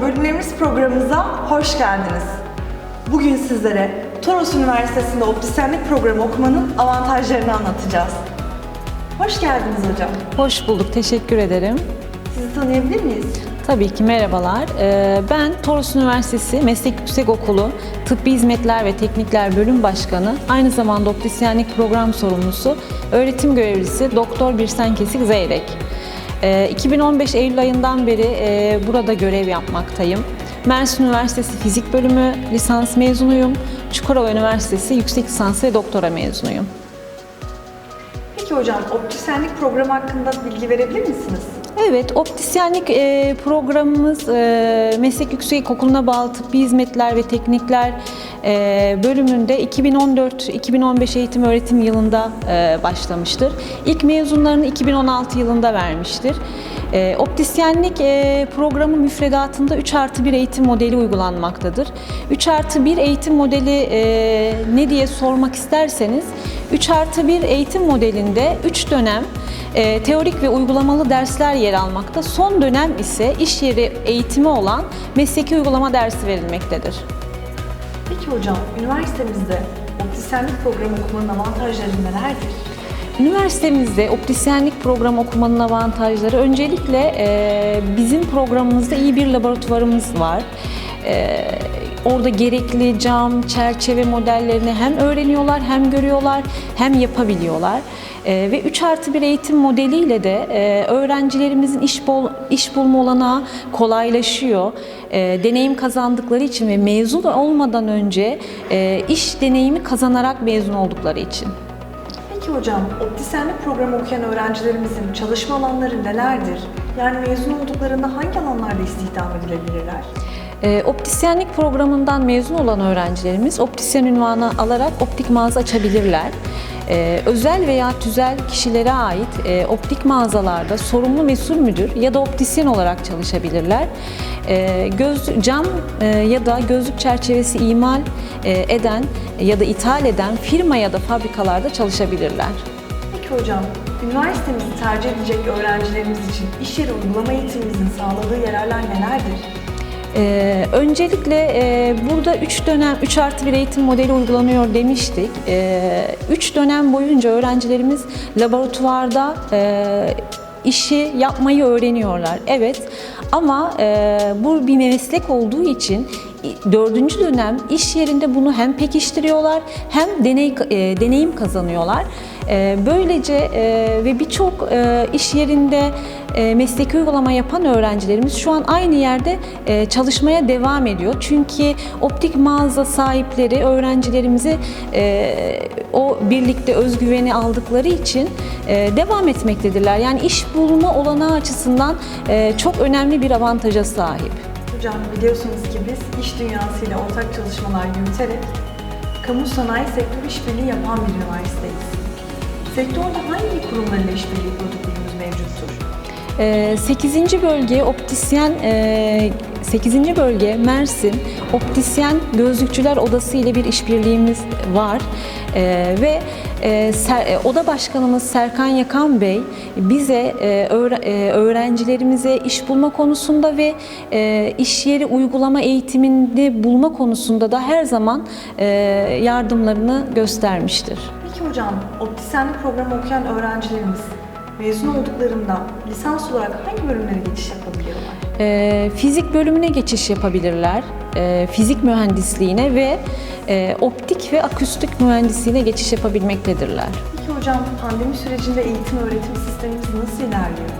Bölümlerimiz programımıza hoş geldiniz. Bugün sizlere Toros Üniversitesi'nde optisyenlik programı okumanın avantajlarını anlatacağız. Hoş geldiniz hocam. Hoş bulduk, teşekkür ederim. Sizi tanıyabilir miyiz? Tabii ki merhabalar. Ee, Ben Toros Üniversitesi Meslek Yüksekokulu Tıbbi Hizmetler ve Teknikler Bölüm Başkanı, aynı zamanda optisyenlik program sorumlusu, öğretim görevlisi Doktor Birsen Kesik Zeyrek. Ee, 2015 Eylül ayından beri e, burada görev yapmaktayım. Mersin Üniversitesi Fizik Bölümü lisans mezunuyum. Çukurova Üniversitesi yüksek lisans ve doktora mezunuyum. Peki hocam, optisyenlik programı hakkında bilgi verebilir misiniz? Evet, optisyenlik e, programımız e, Meslek Yüksekokulu'na bağlı Tıbbi Hizmetler ve Teknikler e, bölümünde 2014-2015 eğitim öğretim yılında başlamıştır. İlk mezunlarını 2016 yılında vermiştir. E, optisyenlik programı müfredatında 3 artı 1 eğitim modeli uygulanmaktadır. 3 artı 1 eğitim modeli ne diye sormak isterseniz, 3 artı 1 eğitim modelinde 3 dönem e, teorik ve uygulamalı dersler yer almakta. Son dönem ise iş yeri eğitimi olan mesleki uygulama dersi verilmektedir. Peki hocam, üniversitemizde optisyenlik programı okumanın avantajları nelerdir? Üniversitemizde optisyenlik programı okumanın avantajları öncelikle e, bizim programımızda iyi bir laboratuvarımız var. E, orada gerekli cam, çerçeve modellerini hem öğreniyorlar, hem görüyorlar, hem yapabiliyorlar. E, ve 3 artı 1 eğitim modeliyle de e, öğrencilerimizin iş, bol, iş bulma olanağı kolaylaşıyor. E, deneyim kazandıkları için ve mezun olmadan önce e, iş deneyimi kazanarak mezun oldukları için. Peki hocam, optisyenlik programı okuyan öğrencilerimizin çalışma alanları nelerdir? Yani mezun olduklarında hangi alanlarda istihdam edilebilirler? E, optisyenlik programından mezun olan öğrencilerimiz optisyen ünvanı alarak optik mağaza açabilirler. E, özel veya tüzel kişilere ait e, optik mağazalarda sorumlu mesul müdür ya da optisyen olarak çalışabilirler. E, göz cam e, ya da gözlük çerçevesi imal e, eden ya da ithal eden firma ya da fabrikalarda çalışabilirler. Peki hocam, üniversitemizi tercih edecek öğrencilerimiz için iş yeri uygulama eğitimimizin sağladığı yararlar nelerdir? Ee, öncelikle e, burada 3 dönem 3 artı 1 eğitim modeli uygulanıyor demiştik. 3 dönem boyunca öğrencilerimiz laboratuvarda e, işi yapmayı öğreniyorlar. Evet ama e, bu bir meslek olduğu için dördüncü dönem iş yerinde bunu hem pekiştiriyorlar hem deney e, deneyim kazanıyorlar. E, böylece e, ve birçok e, iş yerinde e, mesleki uygulama yapan öğrencilerimiz şu an aynı yerde çalışmaya devam ediyor. Çünkü optik mağaza sahipleri öğrencilerimizi o birlikte özgüveni aldıkları için devam etmektedirler. Yani iş bulma olanağı açısından çok önemli bir avantaja sahip. Hocam biliyorsunuz ki biz iş dünyasıyla ortak çalışmalar yürüterek kamu sanayi sektör işbirliği yapan bir üniversiteyiz. Sektörde hangi kurumlarla işbirliği protokolümüz mevcuttur? 8. Ee, bölge optisyen 8. bölge Mersin Optisyen Gözlükçüler Odası ile bir işbirliğimiz var. Ee, ve e, e, Oda Başkanımız Serkan Yakan Bey bize e, öğre- e, öğrencilerimize iş bulma konusunda ve e, iş yeri uygulama eğitimini bulma konusunda da her zaman e, yardımlarını göstermiştir. Hocam, optisyenlik programı okuyan öğrencilerimiz mezun olduklarında lisans olarak hangi bölümlere geçiş yapabiliyorlar? E, fizik bölümüne geçiş yapabilirler, e, fizik mühendisliğine ve e, optik ve akustik mühendisliğine geçiş yapabilmektedirler. Peki hocam, pandemi sürecinde eğitim öğretim sistemimiz nasıl ilerliyor?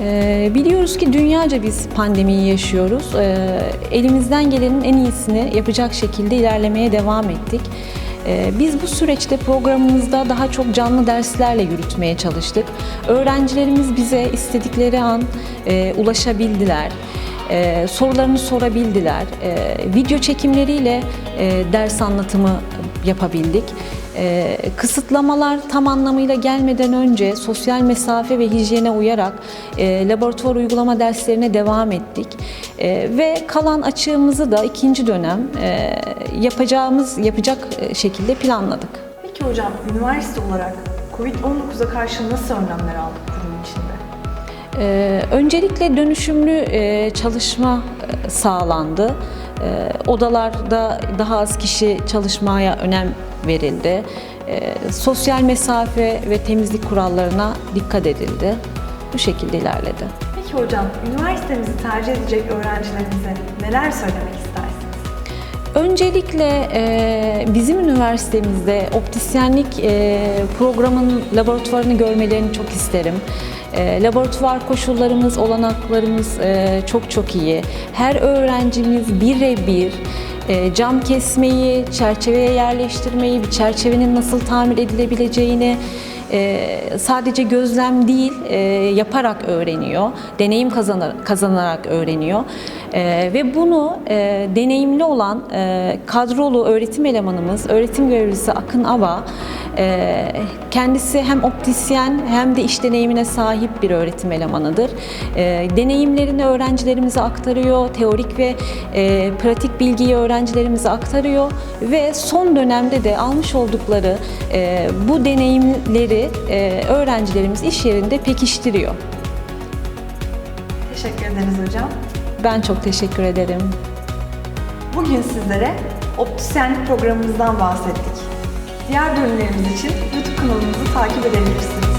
E, biliyoruz ki dünyaca biz pandemiyi yaşıyoruz. E, elimizden gelenin en iyisini yapacak şekilde ilerlemeye devam ettik. E, Biz bu süreçte programımızda daha çok canlı derslerle yürütmeye çalıştık. Öğrencilerimiz bize istedikleri an e, ulaşabildiler. E, sorularını sorabildiler. E, video çekimleriyle e, ders anlatımı yapabildik. E, kısıtlamalar tam anlamıyla gelmeden önce sosyal mesafe ve hijyene uyarak e, laboratuvar uygulama derslerine devam ettik. E, ve kalan açığımızı da ikinci dönem e, yapacağımız yapacak e, şekilde planladık. Peki hocam, üniversite olarak COVID-19'a karşı nasıl önlemler aldık? Ee, öncelikle dönüşümlü e, çalışma e, sağlandı. Ee, odalarda daha az kişi çalışmaya önem verildi. Ee, sosyal mesafe ve temizlik kurallarına dikkat edildi. Bu şekilde ilerledi. Peki hocam, üniversitemizi tercih edecek öğrencilerimize neler söylemek? Öncelikle e, bizim üniversitemizde optisyenlik e, programının laboratuvarını görmelerini çok isterim. E, laboratuvar koşullarımız, olanaklarımız çok çok iyi. Her öğrencimiz birebir cam kesmeyi, çerçeveye yerleştirmeyi, bir çerçevenin nasıl tamir edilebileceğini, e, sadece gözlem değil e, yaparak öğreniyor, deneyim kazanarak, öğreniyor E, ve bunu e, deneyimli olan e, kadrolu öğretim elemanımız, öğretim görevlisi Akın Ava kendisi hem optisyen hem de iş deneyimine sahip bir öğretim elemanıdır. Deneyimlerini öğrencilerimize aktarıyor, teorik ve pratik bilgiyi öğrencilerimize aktarıyor ve son dönemde de almış oldukları bu deneyimleri e, öğrencilerimiz iş yerinde pekiştiriyor. Teşekkür ederiz hocam. Ben çok teşekkür ederim. Bugün sizlere optisyenlik programımızdan bahsettik. Diğer bölümlerimiz için YouTube kanalımızı takip edebilirsiniz.